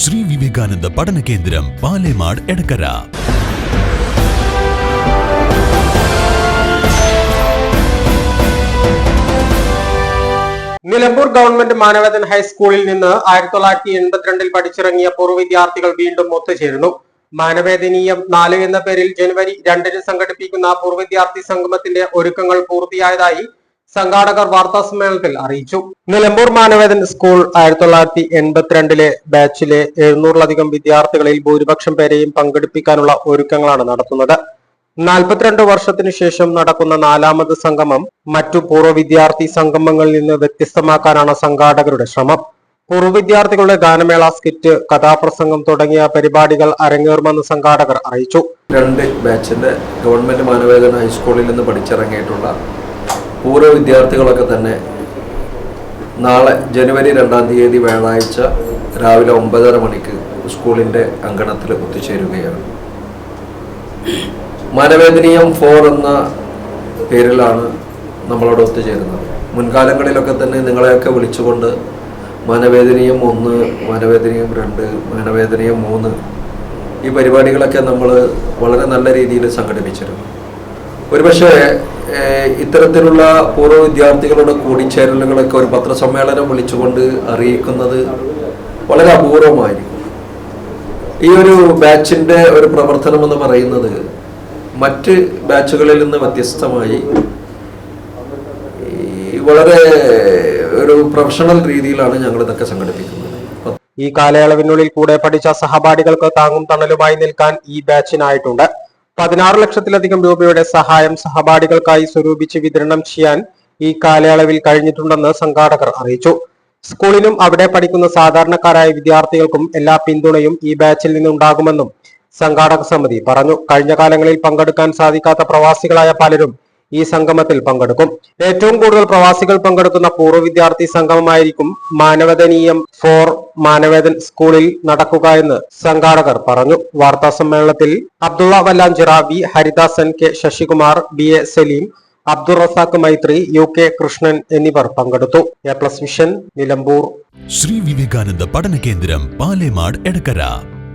Shri Vivekananda പഠന കേന്ദ്രം Palemad Edakkara. Nilambur government Manavedan ഹൈസ്കൂളിൽ നിന്ന് ആയിരത്തി തൊള്ളായിരത്തി എൺപത്തിരണ്ടിൽ പഠിച്ചിറങ്ങിയ പൂർവ വിദ്യാർത്ഥികൾ വീണ്ടും ഒത്തുചേരുന്നു. മാനവേദനീയം നാല് എന്ന പേരിൽ ജനുവരി രണ്ടിന് സംഘടിപ്പിക്കുന്ന പൂർവ വിദ്യാർത്ഥി സംഗമത്തിന്റെ ഒരുക്കങ്ങൾ പൂർത്തിയായതായി സംഘാടകർ വാർത്താ സമ്മേളനത്തിൽ അറിയിച്ചു. നിലമ്പൂർ മാനവേദൻ സ്കൂൾ ആയിരത്തി തൊള്ളായിരത്തി എൺപത്തിരണ്ടിലെ ബാച്ചിലെ എഴുന്നൂറിലധികം വിദ്യാർത്ഥികളിൽ ഭൂരിപക്ഷം പേരെയും പങ്കെടുപ്പിക്കാനുള്ള ഒരുക്കങ്ങളാണ് നടത്തുന്നത്. നാൽപ്പത്തിരണ്ട് വർഷത്തിനു ശേഷം നടക്കുന്ന നാലാമത് സംഗമം മറ്റു പൂർവ വിദ്യാർത്ഥി സംഗമങ്ങളിൽ നിന്ന് വ്യത്യസ്തമാക്കാനാണ് സംഘാടകരുടെ ശ്രമം. പൂർവ വിദ്യാർത്ഥികളുടെ ഗാനമേള സ്കിറ്റ് കഥാപ്രസംഗം തുടങ്ങിയ പരിപാടികൾ അരങ്ങേറുമെന്ന് സംഘാടകർ അറിയിച്ചു. രണ്ട് ബാച്ചിന്റെ ഗവൺമെന്റ് മാനവേദന ഹൈസ്കൂളിൽ നിന്ന് പഠിച്ചിറങ്ങിയിട്ടുള്ള പൂർവ വിദ്യാർത്ഥികളൊക്കെ തന്നെ നാളെ ജനുവരി രണ്ടാം തീയതി വ്യാഴാഴ്ച രാവിലെ ഒമ്പതര മണിക്ക് സ്കൂളിന്റെ അങ്കണത്തിൽ ഒത്തുചേരുകയാണ് മാനവേദനീയം ഫോർ എന്ന പേരിലാണ് നമ്മളവിടെ ഒത്തുചേരുന്നത്. മുൻകാലങ്ങളിലൊക്കെ തന്നെ നിങ്ങളെയൊക്കെ വിളിച്ചുകൊണ്ട് മാനവേദനീയം ഒന്ന് മാനവേദനീയം രണ്ട് മാനവേദനീയം മൂന്ന് ഈ പരിപാടികളൊക്കെ നമ്മൾ വളരെ നല്ല രീതിയിൽ സംഘടിപ്പിച്ചിരുന്നു. ഒരുപക്ഷെ ഇത്തരത്തിലുള്ള പൂർവ വിദ്യാർത്ഥികളുടെ കൂടിച്ചേരലുകളൊക്കെ ഒരു പത്രസമ്മേളനം വിളിച്ചുകൊണ്ട് അറിയിക്കുന്നത് വളരെ അപൂർവമായിരിക്കും. ഈ ഒരു ബാച്ചിന്റെ ഒരു പ്രവർത്തനം എന്ന് പറയുന്നത് മറ്റ് ബാച്ചുകളിൽ നിന്ന് വ്യത്യസ്തമായി വളരെ ഒരു പ്രൊഫഷണൽ രീതിയിലാണ് ഞങ്ങൾ ഇതൊക്കെ സംഘടിപ്പിക്കുന്നത്. ഈ കാലയളവിനുള്ളിൽ കൂടെ പഠിച്ച സഹപാഠികൾക്ക് താങ്ങും തണലുമായി നിൽക്കാൻ ഈ ബാച്ചിനായിട്ടുണ്ട്. പതിനാറ് ലക്ഷത്തിലധികം രൂപയുടെ സഹായം സഹപാഠികൾക്കായി സ്വരൂപിച്ച് വിതരണം ചെയ്യാൻ ഈ കാലയളവിൽ കഴിഞ്ഞിട്ടുണ്ടെന്ന് സംഘാടകർ അറിയിച്ചു. സ്കൂളിലും അവിടെ പഠിക്കുന്ന സാധാരണക്കാരായ വിദ്യാർത്ഥികൾക്കും എല്ലാ പിന്തുണയും ഈ ബാച്ചിൽ നിന്നുണ്ടാകുമെന്നും സംഘാടക സമിതി പറഞ്ഞു. കഴിഞ്ഞ കാലങ്ങളിൽ പങ്കെടുക്കാൻ സാധിക്കാത്ത പ്രവാസികളായ പലരും ഈ സംഗമത്തിൽ പങ്കെടുക്കും. ഏറ്റവും കൂടുതൽ പ്രവാസികൾ പങ്കെടുക്കുന്ന പൂർവ വിദ്യാർത്ഥി സംഗമമായിരിക്കും മാനവദനീയം ഫോർ മാനവേദൻ സ്കൂളിൽ നടക്കുക എന്ന് സംഘാടകർ പറഞ്ഞു. വാർത്താ സമ്മേളനത്തിൽ Abdulla Vallanchira V Haridasan K Sasikumar B A Saleem Abdul Razak Maithri U K Krishnan എന്നിവർ പങ്കെടുത്തു. A plus vision Nilambur. Shri Vivekananda പഠന കേന്ദ്രം പാലേമാട് എടക്കര.